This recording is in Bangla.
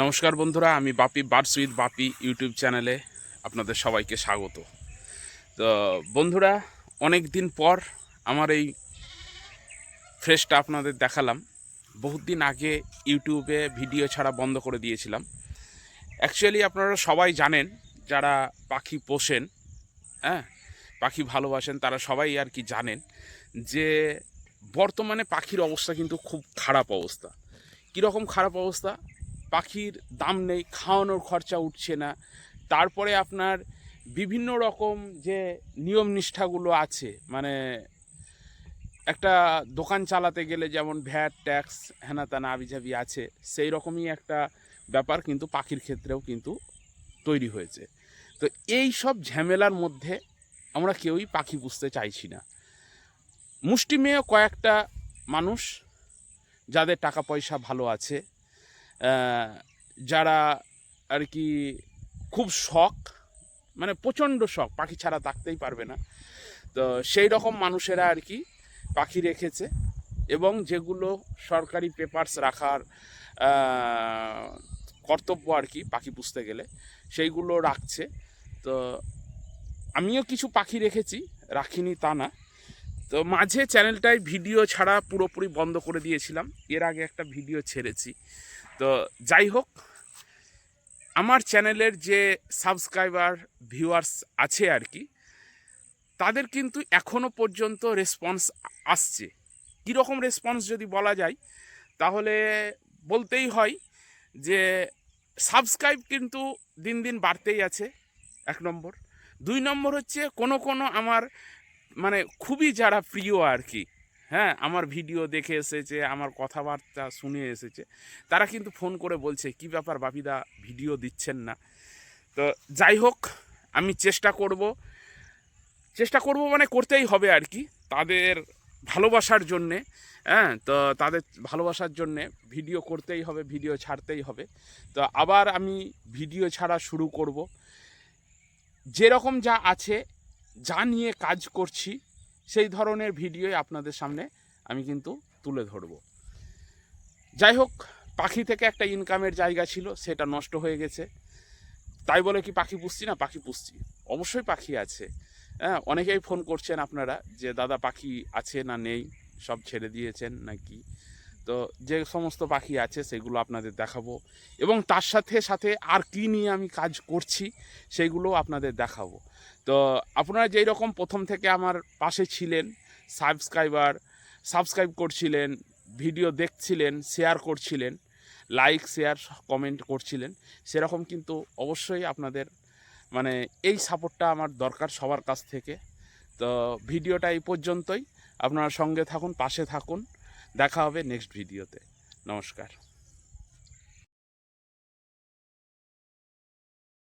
নমস্কার বন্ধুরা, আমি Bapi birds with Bapi YouTube চ্যানেলে আপনাদের সবাইকে স্বাগত। তো বন্ধুরা অনেক দিন পর আমার এই ফ্রেশটা আপনাদের দেখালাম। বহুত দিন আগে ইউটিউবে ভিডিও ছাড়া বন্ধ করে দিয়েছিলাম। অ্যাকচুয়ালি আপনারা সবাই জানেন, যারা পাখি পোষেন হ্যাঁ পাখি ভালোবাসেন, তারা সবাই আর কি জানেন যে বর্তমানে পাখির অবস্থা কিন্তু খুব খারাপ অবস্থা। কীরকম খারাপ অবস্থা? পাখির দাম নেই, খাওয়ানোর খরচা উঠছে না। তারপরে আপনার বিভিন্ন রকম যে নিয়ম নিষ্ঠাগুলো আছে মানে একটা দোকান চালাতে গেলে যেমন ভ্যাট, ট্যাক্স হেনা তেনা আবিজাবি আছে, সেই রকমই একটা ব্যাপার কিন্তু পাখির ক্ষেত্রেও কিন্তু তৈরি হয়েছে। তো এই সব ঝামেলার মধ্যে আমরা কেউই পাখি পুষতে চাইছি না। মুষ্টিমেয় কয়েকটা মানুষ যাদের টাকা পয়সা ভালো আছে যারা আর কি খুব শখ মানে প্রচণ্ড শখ, পাখি ছাড়া থাকতেই পারবে না। তো সেই রকম মানুষেরা আর কি পাখি রেখেছে এবং যেগুলো সরকারি পেপারস রাখার কর্তব্য আর কি পাখি পুষতে গেলে, সেইগুলো রাখছে। তো আমিও কিছু পাখি রেখেছি, রাখিনি তা না। তো মাঝে চ্যানেলটায় ভিডিও ছাড়া পুরোপুরি বন্ধ করে দিয়েছিলাম। এর আগে একটা ভিডিও ছেড়েছি। তো যাই হোক, আমার চ্যানেলের যে সাবস্ক্রাইবার, ভিউয়ার্স আছে আর কি, তাদের কিন্তু এখনও পর্যন্ত রেসপন্স আসছে। কীরকম রেসপন্স যদি বলা যায়, তাহলে বলতেই হয় যে, সাবস্ক্রাইব কিন্তু দিন দিন বাড়তেই আছে, এক নম্বর। দুই নম্বর হচ্ছে, কোনো কোনো আমার মানে খুবই যারা প্রিয় আর কি হ্যাঁ আমার ভিডিও দেখে এসেছে, আমার কথাবার্তা শুনে এসেছে। তারা কিন্তু ফোন করে বলছে, কি ব্যাপার বাপিদা, ভিডিও দিচ্ছেন না? তো যাই হোক, আমি চেষ্টা করব। চেষ্টা করব মানে করতেই হবে আর কি, তাদের ভালোবাসার জন্যে হ্যাঁ তো তাদের ভালোবাসার জন্যে ভিডিও করতেই হবে, ভিডিও ছাড়তেই হবে। তো আবার আমি ভিডিও ছাড়া শুরু করব। যেরকম যা আছে, যা নিয়ে কাজ করছি সেই ধরনের ভিডিওই আপনাদের সামনে আমি কিন্তু তুলে ধরব। যাই হোক, পাখি থেকে একটা ইনকামের জায়গা ছিল, সেটা নষ্ট হয়ে গেছে। তাই বলে কি পাখি পুষছি? না, পাখি পুষছি। অবশ্যই পাখি আছে। হ্যাঁ অনেকেই ফোন করছেন আপনারা যে, দাদা, পাখি আছে না নেই? সব ছেড়ে দিয়েছেন নাকি? তো যে সমস্ত পাখি আছে সেগুলো আপনাদের দেখাবো। এবং তার সাথে সাথে আর কি নিয়ে আমি কাজ করছি সেইগুলো আপনাদের দেখাবো। তো আপনারা যেই রকম প্রথম থেকে আমার পাশে ছিলেন সাবস্ক্রাইবার সাবস্ক্রাইব করছিলেন ভিডিও দেখছিলেন শেয়ার করছিলেন লাইক শেয়ার কমেন্ট করছিলেন, সেরকম কিন্তু অবশ্যই আপনাদের মানে এই সাপোর্টটা আমার দরকার সবার কাছ থেকে। তো ভিডিওটা এই পর্যন্তই। আপনারা সঙ্গে থাকুন, পাশে থাকুন। দেখা হবে নেক্সট ভিডিওতে নমস্কার।